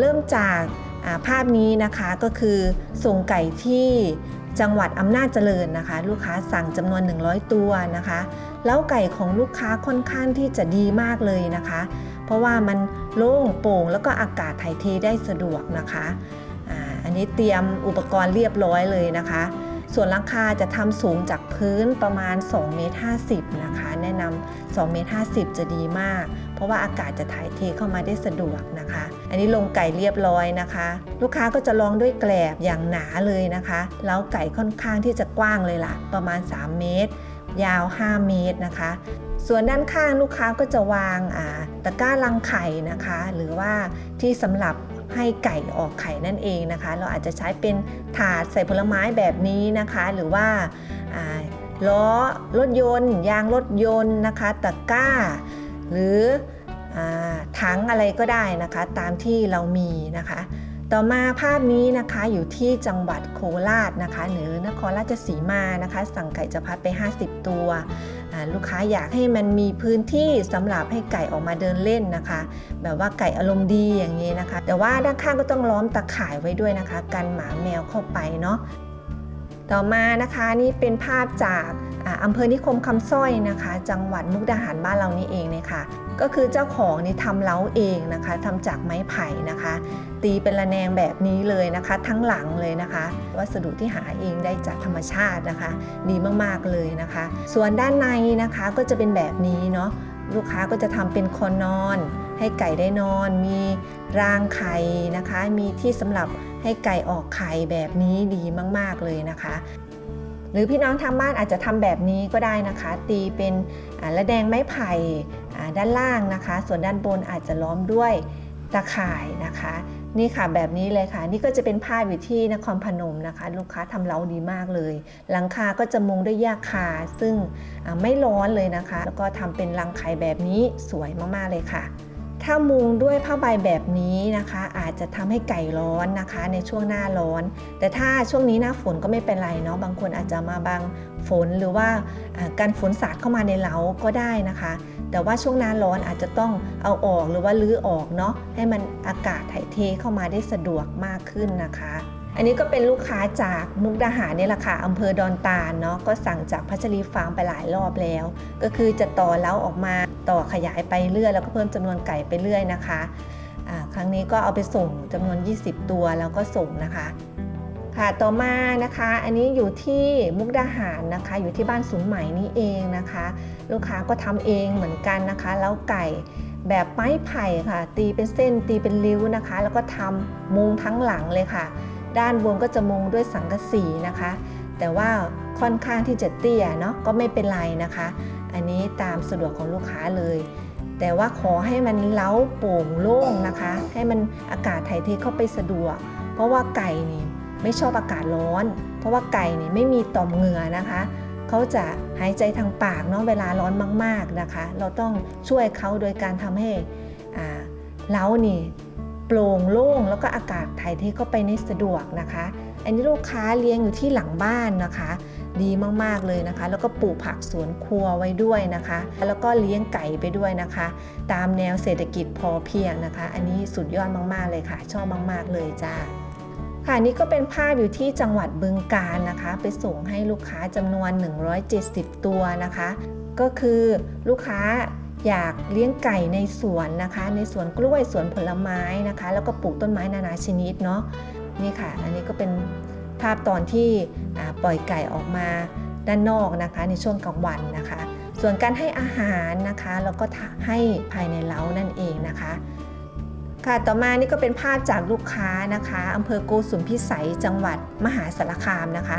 เริ่มจากาภาพนี้นะคะก็คือส่งไก่ที่จังหวัดอำนาจเจริญนะคะ ลูกค้าสั่งจำนวน 100 ตัวนะคะ แล้วไก่ของลูกค้าค่อนข้างที่จะดีมากเลยนะคะ เพราะว่ามันโล่งโปร่งแล้วก็อากาศถ่ายเทได้สะดวกนะคะออันนี้เตรียมอุปกรณ์เรียบร้อยเลยนะคะ ส่วนหลังคาจะทำสูงจากพื้นประมาณ2เมตร50นะคะ แนะนำ2เมตร50 จะดีมาก เพราะว่าอากาศจะถ่ายเทเข้ามาได้สะดวกนะคะ อันนี้ลงไก่เรียบร้อยนะคะ ลูกค้าก็จะลองด้วยแกลบอย่างหนาเลยนะคะแล้วไก่ค่อนข้างที่จะกว้างเลยล่ะ ประมาณ 3 เมตร ยาว 5 เมตรนะคะ ส่วนด้านข้างลูกค้าก็จะวางาตะกร้ารังไข่นะคะ หรือว่าที่สำหรับ ให้ไก่ออกไข่นั่นเองนะคะ เราอาจจะใช้เป็นถาดใส่ผลไม้แบบนี้นะคะ หรือว่าล้อรถยนต์ ยางรถยนต์นะคะตะกร้า หรืออถังอะไรก็ได้นะคะ ตามที่เรามีนะคะ ต่อมาภาพนี้นะคะอยู่ที่จังหวัดโคราชนะคะ หรือนครราชสีมานะคะ สั่งไก่จะพัดไป 50 ตัว ลูกค้าอยากให้มันมีพื้นที่สำหรับให้ไก่ออกมาเดินเล่นนะคะ แบบว่าไก่อารมณ์ดีอย่างนี้นะคะ แต่ว่าด้านข้างก็ต้องล้อมตะข่ายไว้ด้วยนะคะ กันหมาแมวเข้าไปเนาะต่อมานะคะนี่เป็นภาพจากอำเภอนิคมคำสร้อยนะคะ จังหวัดมุกดาหารบ้านเรานี่เองเนี่ยค่ะ ก็คือเจ้าของนี่ทำเล้าเองนะคะทำจากไม้ไผ่นะคะ ตีเป็นระแนงแบบนี้เลยนะคะ ทั้งหลังเลยนะคะ วัสดุที่หาเองได้จากธรรมชาตินะคะ ดีมากๆเลยนะคะ ส่วนด้านในนะคะก็จะเป็นแบบนี้เนาะลูกค้าก็จะทำเป็นคอนนอน ให้ไก่ได้นอน มีรางไข่นะคะ มีที่สำหรับให้ไก่ออกไข่แบบนี้ดีมากๆเลยนะคะ หรือพี่น้องทางบ้านอาจจะทำแบบนี้ก็ได้นะคะ ตีเป็นระแดงไม้ไผ่ด้านล่างนะคะ ส่วนด้านบนอาจจะล้อมด้วยตะข่ายนะคะ นี่ค่ะแบบนี้เลยค่ะ นี่ก็จะเป็นภาพอยู่ที่นครพนมนะคะ ลูกค้าทำเล้าดีมากเลย หลังคาก็จะมุงด้วยหญ้าคาซึ่งไม่ร้อนเลยนะคะ แล้วก็ทำเป็นรังไข่แบบนี้สวยมากๆเลยค่ะ ถ้ามุงด้วยผ้าใบแบบนี้นะคะ อาจจะทำให้ไก่ร้อนนะคะ ในช่วงหน้าร้อน แต่ถ้าช่วงนี้หน้าฝนก็ไม่เป็นไรเนาะบางคนอาจจะมาบังฝนหรือว่าการฝนสาดเข้ามาในเล้าก็ได้นะคะ แต่ว่าช่วงหน้าร้อนอาจจะต้องเอาออกหรือว่าลื้อออกเนาะให้มันอากาศถ่ายเทเข้ามาได้สะดวกมากขึ้นนะคะ อันนี้ก็เป็นลูกค้าจากมุกดาหารนี่แหละค่ะอำเภอดอนตาลเนาะก็สั่งจากพัชรีฟาร์มไปหลายรอบแล้ว ก็คือจะต่อเล้าออกมาต่อขยายไปเรื่อยแล้วก็เพิ่มจำนวนไก่ไปเรื่อยนะคะครั้งนี้ก็เอาไปส่งจำนวน 20 ตัวแล้วก็ส่งนะคะค่ะต่อมานะคะอันนี้อยู่ที่มุกดาหารนะคะ อยู่ที่บ้านศูนย์ใหม่นี่เองนะคะ ลูกค้าก็ทำเองเหมือนกันนะคะแล้วไก่แบบไม้ไผ่ค่ะ ตีเป็นเส้นตีเป็นริ้วนะคะ แล้วก็ทำมุงทั้งหลังเลยค่ะ ด้านบนก็จะมุงด้วยสังกะสีนะคะ แต่ว่าค่อนข้างที่จะเตี้ยเนาะก็ไม่เป็นไรนะคะ อันนี้ตามสะดวกของลูกค้าเลย แต่ว่าขอให้มันเล้าโปร่งโล่งนะคะ ให้มันอากาศถ่ายเทเข้าไปสะดวก เพราะว่าไก่นี่ไม่ชอบอากาศร้อน เพราะว่าไก่นี่ไม่มีต่อมเหงื่อนะคะเขาจะหายใจทางปากเนาะเวลาร้อนมาก ๆนะคะ เราต้องช่วยเขาโดยการทำให้เล้านี่ โปร่งโล่งแล้วก็อากาศถ่ายเทเข้าไปในสะดวกนะคะ อันนี้ลูกค้าเลี้ยงอยู่ที่หลังบ้านนะคะ ดีมากๆเลยนะคะ แล้วก็ปลูกผักสวนครัวไว้ด้วยนะคะ แล้วก็เลี้ยงไก่ไปด้วยนะคะ ตามแนวเศรษฐกิจพอเพียงนะคะ อันนี้สุดยอดมากๆเลยค่ะ ชอบมาก ๆ เลยจ้าค่ะนี่ก็เป็นภาพอยู่ที่จังหวัดบึงกาฬนะคะ ไปส่งให้ลูกค้าจำนวน 170 ตัวนะคะ ก็คือลูกค้า อยากเลี้ยงไก่ในสวนนะคะ ในสวนกล้วยสวนผลไม้นะคะ แล้วก็ปลูกต้นไม้นานาชนิดเนาะนี่ค่ะ อันนี้ก็เป็นภาพตอนที่ปล่อยไก่ออกมาด้านนอกนะคะ ในช่วงกลางวันนะคะ ส่วนการให้อาหารนะคะแล้วก็ให้ภายในเล้านั่นเองนะคะ ค่ะต่อมานี่ก็เป็นภาพจากลูกค้านะคะอำเภอโกสุมพิสัยจังหวัดมหาสารคามนะคะ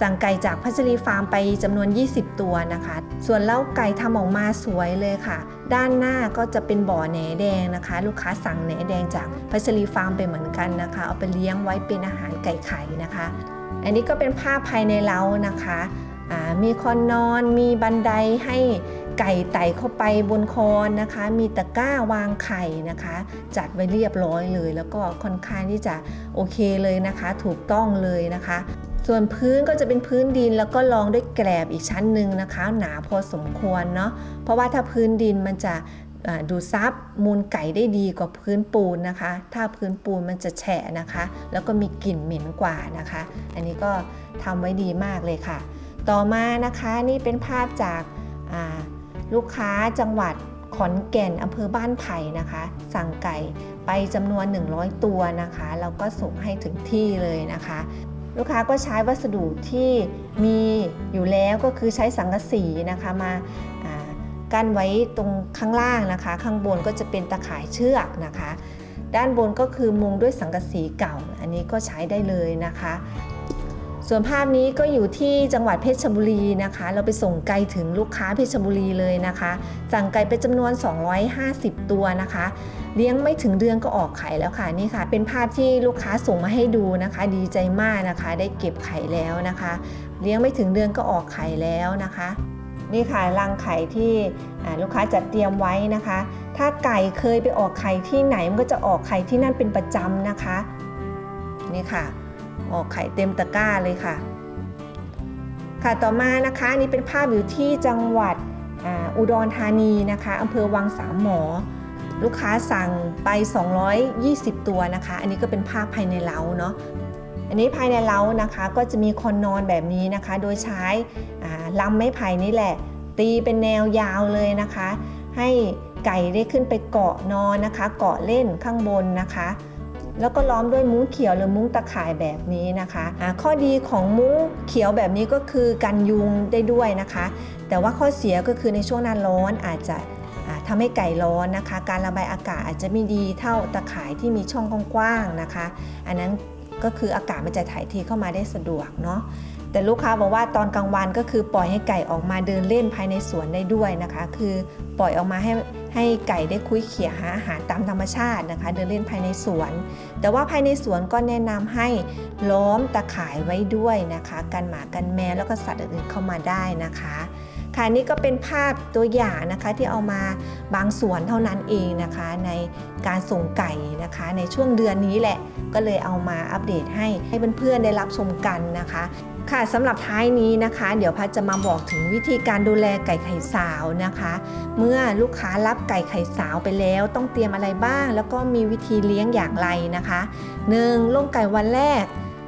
สั่งไก่จากพัชรีฟาร์มไปจำนวน 20 ตัวนะคะ ส่วนเล้าไก่ทำออกมาสวยเลยค่ะ ด้านหน้าก็จะเป็นบ่อแหนแดงนะคะ ลูกค้าสั่งแหนแดงจากพัชรีฟาร์มไปเหมือนกันนะคะ เอาไปเลี้ยงไว้เป็นอาหารไก่ไข่นะคะ อันนี้ก็เป็นภาพภายในเล้านะคะอ่ามีคอนนอนมีบันไดให้ ไก่ไต่เข้าไปบนคอนนะคะ มีตะกร้าวางไข่นะคะ จัดไว้เรียบร้อยเลย แล้วก็ค่อนข้างที่จะโอเคเลยนะคะ ถูกต้องเลยนะคะ ส่วนพื้นก็จะเป็นพื้นดินแล้วก็รองด้วยแกลบอีกชั้นหนึ่งนะคะ หนาพอสมควรเนาะเพราะว่าถ้าพื้นดินมันจะดูซับมูลไก่ได้ดีกว่าพื้นปูนนะคะ ถ้าพื้นปูนมันจะแฉะนะคะ แล้วก็มีกลิ่นเหม็นกว่านะคะ อันนี้ก็ทำไว้ดีมากเลยค่ะ ต่อมานะคะนี่เป็นภาพจากา ลูกค้าจังหวัดขอนแก่นอำเภอบ้านไผ่นะคะ สั่งไก่ไปจำนวน 100 ตัวนะคะแล้วก็ส่งให้ถึงที่เลยนะคะ ลูกค้าก็ใช้วัสดุที่มีอยู่แล้วก็คือใช้สังกะสีนะคะมาอ่ากั้นไว้ตรงข้างล่างนะคะ ข้างบนก็จะเป็นตะข่ายเชือกนะคะ ด้านบนก็คือมุงด้วยสังกะสีเก่า อันนี้ก็ใช้ได้เลยนะคะ ส่วนภาพนี้ก็อยู่ที่จังหวัดเพชรบุรีนะคะ เราไปส่งไก่ถึงลูกค้าเพชรบุรีเลยนะคะ สั่งไก่ไปจำนวน 250 ตัวนะคะ เลี้ยงไม่ถึงเดือนก็ออกไข่แล้วค่ะนี่ค่ะ เป็นภาพที่ลูกค้าส่งมาให้ดูนะคะ ดีใจมากนะคะ ได้เก็บไข่แล้วนะคะ เลี้ยงไม่ถึงเดือนก็ออกไข่แล้วนะคะนี่ค่ะรังไข่ที่ลูกค้าจัดเตรียมไว้นะคะ ถ้าไก่เคยไปออกไข่ที่ไหนมันก็จะออกไข่ที่นั่นเป็นประจำนะคะ นี่ค่ะ ออกไข่เต็มตะกร้าเลยค่ะ ค่ะต่อมานะคะอันนี่เป็นภาพอยู่ที่จังหวัดอ,อุดรธานีนะคะอำเภอวังสามหมอ ลูกค้าสั่งไป 220 ตัวนะคะ อันนี้ก็เป็นภาพภายในเล้าเนาะอันนี้ภายในเล้านะคะก็จะมีคอนนอนแบบนี้นะคะ โดยใช้ลำไม้ไผ่นี่แหละ ตีเป็นแนวยาวเลยนะคะ ให้ไก่ได้ขึ้นไปเกาะนอนนะคะ เกาะเล่นข้างบนนะคะ แล้วก็ล้อมด้วยมุ้งเขียวหรือมุ้งตะข่ายแบบนี้นะคะะข้อดีของมุ้งเขียวแบบนี้ก็คือกันยุงได้ด้วยนะคะ แต่ว่าข้อเสียก็คือในช่วงหน้าร้อนอาจจะทำทำให้ไก่ร้อนนะคะ การระบายอากาศอาจจะไม่ดีเท่าตะข่ายที่มีช่องกว้างๆนะคะ อันนั้นก็คืออากาศมันจะถ่ายเทเข้ามาได้สะดวกเนาะ แต่ลูกค้าบอกว่าตอนกลางวันก็คือปล่อยให้ไก่ออกมาเดินเล่นภายในสวนได้ด้วยนะคะ คือปล่อยออกมาให้ให้ไก่ได้คุยเขี่ยหาอาหารตามธรรมชาตินะคะ เดินเล่นภายในสวน แต่ว่าภายในสวนก็แนะนำให้ล้อมตะข่ายไว้ด้วยนะคะกันหมากันแมวแล้วก็สัตว์อื่นๆเข้ามาได้นะคะค่ะนี่ก็เป็นภาพตัวอย่างนะคะที่เอามาบางส่วนเท่านั้นเองนะคะ ในการส่งไก่นะคะ ในช่วงเดือนนี้แหละ ก็เลยเอามาอัปเดตให้ให้เพื่อนๆได้รับชมกันนะคะ ค่ะสำหรับท้ายนี้นะคะ เดี๋ยวพัดจะมาบอกถึงวิธีการดูแลไก่ไข่สาวนะคะ เมื่อลูกค้ารับไก่ไข่สาวไปแล้ว ต้องเตรียมอะไรบ้าง แล้วก็มีวิธีเลี้ยงอย่างไรนะคะ 1. ล่งไก่วันแรก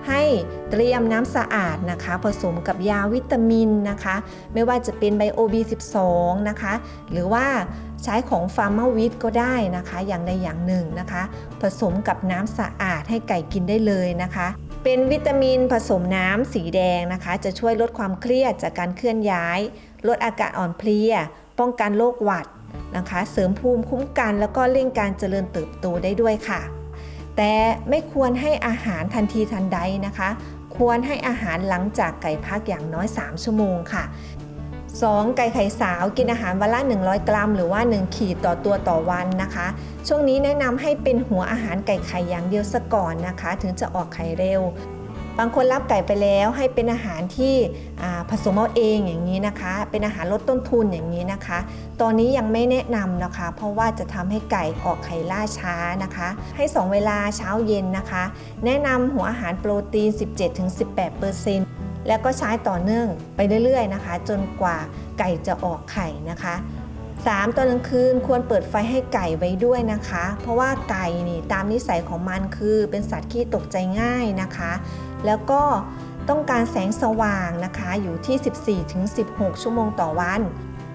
ให้เตรียมน้ำสะอาดนะคะ ผสมกับยาวิตามินนะคะ ไม่ว่าจะเป็นไบโอ B12 นะคะ หรือว่าใช้ของฟาร์มาวิทก็ได้นะคะ อย่างใดอย่างหนึ่งนะคะ ผสมกับน้ำสะอาดให้ไก่กินได้เลยนะคะ เป็นวิตามินผสมน้ำสีแดงนะคะ จะช่วยลดความเครียดจากการเคลื่อนย้าย ลดอาการอ่อนเพลีย ป้องกันโรคหวัดนะคะ เสริมภูมิคุ้มกัน แล้วก็เร่งการเจริญเติบโตได้ด้วยค่ะ แต่ไม่ควรให้อาหารทันทีทันใดนะคะ ควรให้อาหารหลังจากไก่พักอย่างน้อย 3 ชั่วโมงค่ะ 2. ไก่ไข่สาวกินอาหารวันละ 100 กรัม หรือว่า 1 ขีดต่อตัวต่อวันนะคะ ช่วงนี้แนะนำให้เป็นหัวอาหารไก่ไข่อย่างเดียวซะก่อนนะคะ ถึงจะออกไข่เร็ว บางคนรับไก่ไปแล้วให้เป็นอาหารที่ผสมเอาเองอย่างนี้นะคะ เป็นอาหารลดต้นทุนอย่างนี้นะคะ ตอนนี้ยังไม่แนะนำนะคะ เพราะว่าจะทำให้ไก่ออกไข่ล่าช้านะคะ ให้ 2 เวลาเช้าเย็นนะคะ แนะนำหัวอาหารโปรตีน 17-18% แล้วก็ใช้ต่อเนื่องไปเรื่อยๆนะคะ จนกว่าไก่จะออกไข่นะคะ 3 ตอนกลางคืนควรเปิดไฟให้ไก่ไว้ด้วยนะคะ เพราะว่าไก่นี่ตามนิสัยของมันคือเป็นสัตว์ขี้ตกใจง่ายนะคะ แล้วก็ต้องการแสงสว่างนะคะอยู่ที่ 14-16 ชั่วโมงต่อวัน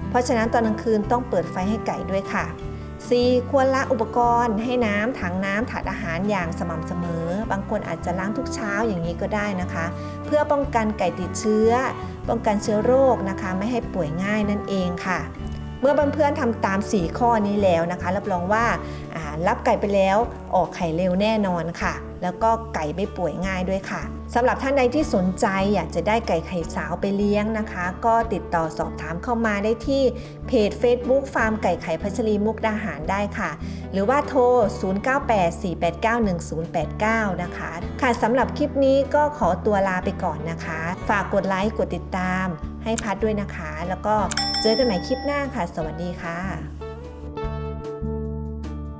เพราะฉะนั้นตอนกลางคืนต้องเปิดไฟให้ไก่ด้วยค่ะ 4. ควรละอุปกรณ์ให้น้ำถังน้ำถาดอาหารอย่างสม่ำเสมอ บางคนอาจจะล้างทุกเช้าอย่างนี้ก็ได้นะคะ เพื่อป้องกันไก่ติดเชื้อ ป้องกันเชื้อโรคนะคะ ไม่ให้ป่วยง่ายนั่นเองค่ะ เมื่อเพื่อนๆทำตาม 4 ข้อนี้แล้วนะคะ รับรองว่าอ่ารับไก่ไปแล้วออกไข่เร็วแน่นอนค่ะ แล้วก็ไก่ไม่ป่วยง่ายด้วยค่ะ สำหรับท่านใดที่สนใจอยากจะได้ไก่ไข่สาวไปเลี้ยงนะคะ ก็ติดต่อสอบถามเข้ามาได้ที่เพจ Facebook ฟาร์มไก่ไข่พัชรีมุกดาหารได้ค่ะ หรือว่าโทร 0984891089 นะคะ ค่ะสำหรับคลิปนี้ก็ขอตัวลาไปก่อนนะคะ ฝากกดไลค์กดติดตามให้พัดด้วยนะคะ แล้วก็เจอกันใหม่คลิปหน้าค่ะ สวัสดีค่ะ